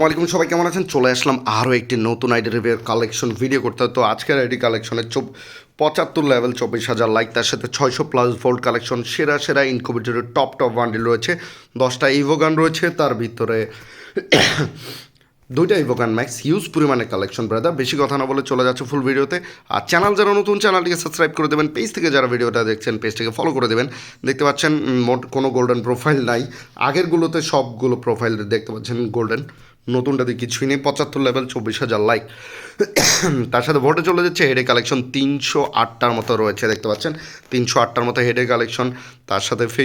ওয়ালাইকুম সবাই কেমন আছেন? চলে আসলাম আরও একটি নতুন আইডি রিভিউর কালেকশন ভিডিও করতে। তো আজকের আইডি কালেকশনের চব পঁচাত্তর লেভেল চব্বিশ হাজার লাইক তার সাথে ছয়শো প্লাস ভোল্ট কালেকশন সেরা সেরা ইনকুবেটরের টপ টপ বান্ডিল রয়েছে। দশটা ইভোগান রয়েছে, তার ভিতরে দুইটা ইভোগান ম্যাক্স হিউজ পরিমাণে কালেকশন ব্রাদার বেশি কথা না বলে চলে যাচ্ছে ফুল ভিডিওতে আর চ্যানেল যারা নতুন চ্যানেলটিকে সাবস্ক্রাইব করে দেবেন। পেজ থেকে যারা ভিডিওটা দেখছেন পেজটিকে ফলো করে দেবেন। দেখতে পাচ্ছেন মোট কোনো গোল্ডেন প্রোফাইল নাই। আগেরগুলোতে সবগুলো প্রোফাইল দেখতে পাচ্ছেন গোল্ডেন নতুনটাতে কিছুই নেই পঁচাত্তর লেভেল চব্বিশ হাজার লাইক তার সাথে ভোটে চলে যাচ্ছে হেডে কালেকশন তিনশো আটটার মতো রয়েছে, দেখতে পাচ্ছেন? তিনশো আটটার মতো হেডে কালেকশন তার সাথে ফে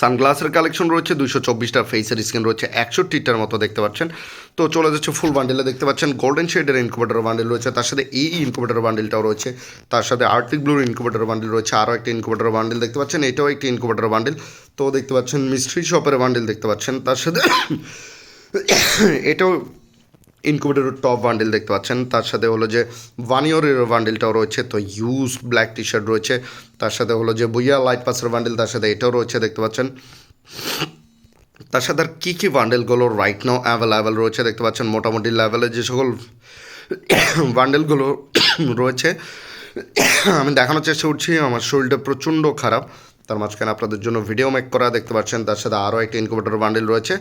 সানগ্লাসের কালেকশন রয়েছে দুশো চব্বিশটা ফেসের স্ক্রিন রয়েছে, একষট্টিটার মতো, দেখতে পাচ্ছেন? তো চলে যাচ্ছে ফুল বান্ডেলে দেখতে পাচ্ছেন? গোল্ডেন শেডের ইনকুবেটার বান্ডেল রয়েছে, তার সাথে এই ইনকুবেটার বান্ডেলটাও রয়েছে। তার সাথে আর্টিক ব্লুর ইনকুবেটার বান্ডেল রয়েছে, আরও একটা ইনকুবেটার বান্ডেল দেখতে পাচ্ছেন? এটাও একটি ইনকুবেটার বান্ডেল তো দেখতে পাচ্ছেন মিস্ট্রি শপের বান্ডেল দেখতে পাচ্ছেন? তার সাথে এটাও ইনকুবেটরের টপ বান্ডেল দেখতে পাচ্ছেন। তার সাথে হলো যে ভানিওরের বান্ডেলটাও রয়েছে, তো ইউজ ব্ল্যাক টি শার্ট রয়েছে। তার সাথে হলো যে বুইয়া লাইট পাসের বান্ডেল তার সাথে এটাও রয়েছে দেখতে পাচ্ছেন। তার সাথে আর কী কী বান্ডেলগুলো রাইট নাও অ্যাভেলেবেল রয়েছে দেখতে পাচ্ছেন? মোটামুটি লেভেলে যে সকল বান্ডেলগুলো রয়েছে, আমি দেখানোর চেষ্টা করছি। আমার শরীরটা প্রচণ্ড খারাপ। তার মাঝখানে আপনাদের জন্য ভিডিও মেক করা দেখতে পাচ্ছেন। তার সাথে আরও একটা ইনকুবেটর বান্ডেল রয়েছে।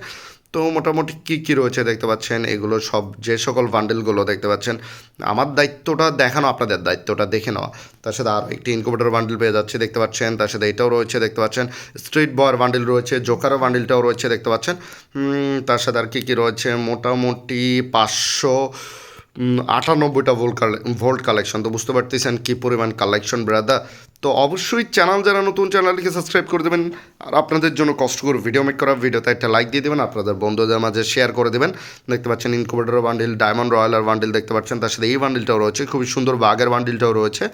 তো মোটামুটি কী কী রয়েছে দেখতে পাচ্ছেন? এগুলো সব যে সকল বান্ডেলগুলো দেখতে পাচ্ছেন, আমার দায়িত্বটা দেখানো, আপনাদের দায়িত্বটা দেখে নেওয়া। তার সাথে আরও একটি ইনকুবেটর বান্ডেল পেয়ে যাচ্ছে দেখতে পাচ্ছেন, তার সাথে এটাও রয়েছে দেখতে পাচ্ছেন স্ট্রিট বয়ের বান্ডেল রয়েছে জোকারের বান্ডেলটাও রয়েছে দেখতে পাচ্ছেন। তার সাথে আর কী কী রয়েছে? মোটামুটি পাঁচশো আটানব্বইটা ভোল্ট ভোল্ট কালেকশন। তো বুঝতে পারতেছেন কী পরিমাণ কালেকশন বেড়াদা তো অবশ্যই চ্যানেল যারা নতুন, চ্যানেলটিকে সাবস্ক্রাইব করে দেবেন। আর আপনাদের জন্য কষ্ট করে ভিডিও মেক করা ভিডিওতে একটা লাইক দিয়ে দেবেন, আপনাদের বন্ধুদের মাঝে শেয়ার করে দেবেন। দেখতে পাচ্ছেন ইনকুবেটার বান্ডিল ডায়মন্ড রয়্যালার বান্ডিল দেখতে পাচ্ছেন। তার সাথে এই বান্ডিলটাও রয়েছে, খুবই সুন্দর বাঘের বান্ডিলটাও রয়েছে।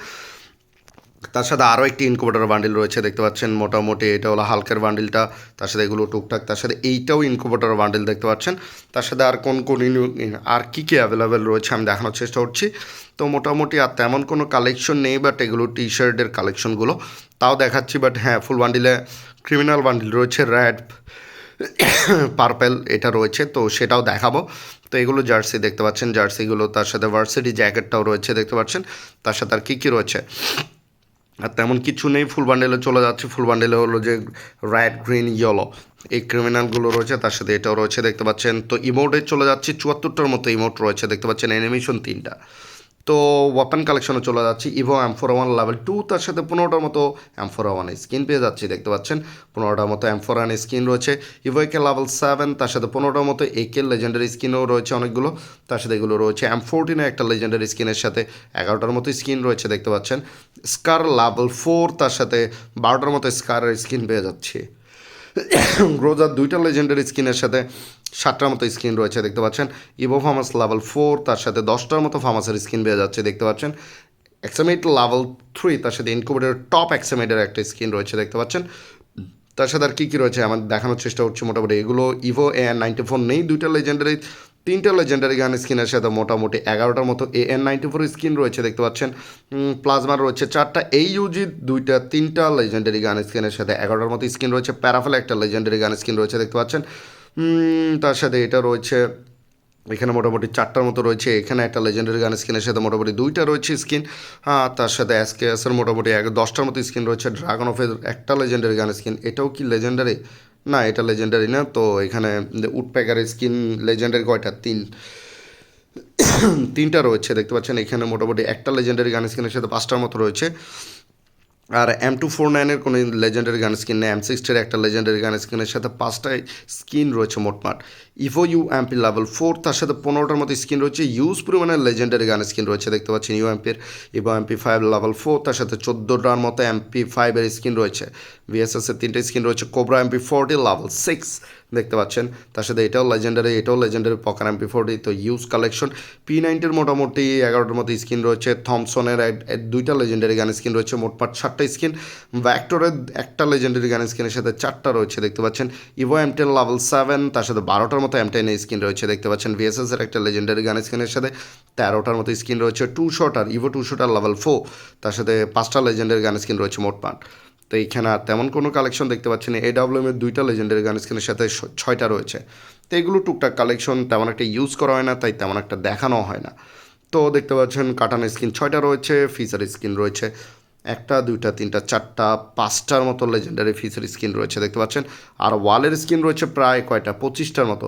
তার সাথে আরও একটি ইনকুবেটর বান্ডিল রয়েছে, দেখতে পাচ্ছেন মোটামুটি এটা হলো হালকের বান্ডিলটা তার সাথে এগুলো টুকটাক, তার সাথে এইটাও ইনকুবেটর বান্ডিল দেখতে পাচ্ছেন। তার সাথে আর কোন কোন আর কী কী অ্যাভেলেবেল রয়েছে আমি দেখানোর চেষ্টা করছি। তো মোটামুটি আর তেমন কোনো কালেকশন নেই বাট এগুলো টি শার্টের কালেকশনগুলো তাও দেখাচ্ছি বাট হ্যাঁ ফুল বান্ডিলে ক্রিমিনাল বান্ডিল রয়েছে র্যাড পার্পেল এটা রয়েছে, তো সেটাও দেখাবো। তো এগুলো জার্সি দেখতে পাচ্ছেন জার্সিগুলো তার সাথে ভার্সিটি জ্যাকেটটাও রয়েছে, দেখতে পাচ্ছেন। তার সাথে আর কী কী রয়েছে? আর তেমন কিছু নেই ফুল বান্ডেলে চলে যাচ্ছে। ফুল বান্ডেলে হলো যে রেড গ্রিন ইয়েলো এই ক্রিমিনালগুলো রয়েছে, তার সাথে এটাও রয়েছে, দেখতে পাচ্ছেন। তো ইমোটে চলে যাচ্ছে, চুয়াত্তরটার মতো ইমোট রয়েছে, দেখতে পাচ্ছেন অ্যানিমেশন তিনটা। তো ওয়াপেন কালেকশনে চলে যাচ্ছি Evo M four one level two তার সাথে পনেরোটার মতো এমফোর ওয়ান স্কিন পেয়ে যাচ্ছি, দেখতে পাচ্ছেন। পনেরোটার মতো এমফোর ওয়ান স্কিন রয়েছে Evo A K level seven তার সাথে পনেরোটার মতো একে লেজেন্ডারি স্কিনও রয়েছে অনেকগুলো। তার সাথে এগুলো রয়েছে এম ফোরটিনে একটা লেজেন্ডারি স্কিনের সাথে এগারোটার মতো স্কিন রয়েছে, দেখতে পাচ্ছেন। স্কার লেভেল ফোর তার সাথে বারোটার মতো স্কারের স্কিন পেয়ে যাচ্ছি। গ্রোজার দুইটা লেজেন্ডারি স্কিনের সাথে সাতটার মতো স্কিন রয়েছে, দেখতে পাচ্ছেন। ইভো ফার্মাস লেভেল ফোর তার সাথে দশটার মতো ফার্মাসের স্কিন পেয়ে যাচ্ছে, দেখতে পাচ্ছেন। এক্সামেট লেভেল থ্রি তার সাথে ইনকুবেটার টপ এক্সামেটের একটা স্কিন রয়েছে, দেখতে পাচ্ছেন। তার সাথে আর কী কী রয়েছে, আমার দেখানোর চেষ্টা করছি মোটামুটি। এগুলো ইভো এ নাইনটি ফোর নেই, দুইটা লেজেন্ডারি তিনটা লেজেন্ডারি গান স্কিনের সাথে মোটামুটি এগারোটার মতো A N ninety four skin রয়েছে, দেখতে পাচ্ছেন। প্লাজমার রয়েছে চারটা এই ইউজি দুইটা, তিনটা লেজেন্ডারি গান স্কিনের সাথে এগারোটার মতো স্কিন রয়েছে। প্যারাফেল একটা লেজেন্ডারি গান স্কিন রয়েছে, দেখতে পাচ্ছেন। তার সাথে এটা রয়েছে, এখানে মোটামুটি চারটার মতো রয়েছে। এখানে একটা লেজেন্ডারি গান স্কিনের সাথে মোটামুটি দুইটা রয়েছে স্কিন হ্যাঁ তার সাথে এসকেএসের মোটামুটি এক, দশটার মতো স্কিন রয়েছে। ড্রাগন অফের একটা লেজেন্ডারি গান স্কিন এটাও কি লেজেন্ডারি না, এটা লেজেন্ডারি না। তো এখানে উডপ্যাকারের স্কিন লেজেন্ডারি কয়টা? তিন। তিনটা রয়েছে, দেখতে পাচ্ছেন। এখানে মোটামুটি একটা লেজেন্ডারি গান স্কিনের সাথে পাঁচটার মতো রয়েছে। আর এম টু ফোর নাইনের কোনো লেজেন্ডারি গান স্কিন নেই। এম সিক্সটির একটা লেজেন্ডারি গান স্কিনের সাথে পাঁচটাই স্কিন রয়েছে মোটমাট। Evo U M P level four তার সাথে পনেরোটার মতো স্কিন রয়েছে। ইউজ পরিমাণে লেজেন্ডারি গান স্কিন রয়েছে, দেখতে পাচ্ছেন ইউ এমপির Evo M P five level four তার সাথে চোদ্দোটার মতো এমপি ফাইভের স্কিন রয়েছে। ভিএসএস এর তিনটে স্কিন রয়েছে। Cobra MP forty level six দেখতে পাচ্ছেন। তার সাথে এটাও লেজেন্ডারি এটাও লেজেন্ডারি পকার এমপি ফোরটি তো ইউজ কালেকশন পি নাইনটির মোটামুটি এগারোটার মতো স্কিন রয়েছে। থমসনের দুইটা লেজেন্ডারি গান স্কিন রয়েছে। মোট মোটমাট সাতটা স্কিন ভ্যাক্টরের একটা লেজেন্ডারি গান স্কিনের সাথে চারটা রয়েছে, দেখতে পাচ্ছেন। Evo M ten level seven তার সাথে বারোটার মতো এম টেন স্কিন রয়েছে, দেখতে পাচ্ছেন ভিএসএস এর একটা লেজেন্ডারি গান স্কিনের সাথে তেরোটার মতো স্কিন রয়েছে two shotter Evo two shotter level four তার সাথে পাঁচটা লেজেন্ডারি গান স্কিন রয়েছে মোট মোটমাট তো এইখানে আর তেমন কোনো কালেকশন দেখতে পাচ্ছি না এডাব্লিউএম এর দুইটা লেজেন্ডারি গান স্কিনের সাথে ছয়টা রয়েছে। তো এগুলো টুকটাক কালেকশন তেমন একটা ইউজ করা হয় না, তাই তেমন একটা দেখানো হয় না। তো দেখতে পাচ্ছেন কাটান স্কিন ছয়টা রয়েছে ফিচার স্কিন রয়েছে। একটা, দুইটা, তিনটা, চারটা, পাঁচটার মতো লেজেন্ডারি ফিসের স্কিন রয়েছে, দেখতে পাচ্ছেন? আর ওয়ালের স্কিন রয়েছে প্রায় কয়টা? পঁচিশটার মতো।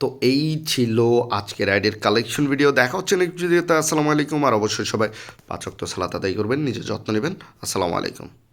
তো এই ছিল আজকের রাইডের কালেকশন ভিডিও দেখা হচ্ছে নেক্সট ভিডিওতে আসসালামু আলাইকুম। আর অবশ্যই সবাই পাচক তো সালাত আদায় করবেন, নিজের যত্ন নেবেন। আসসালামু আলাইকুম।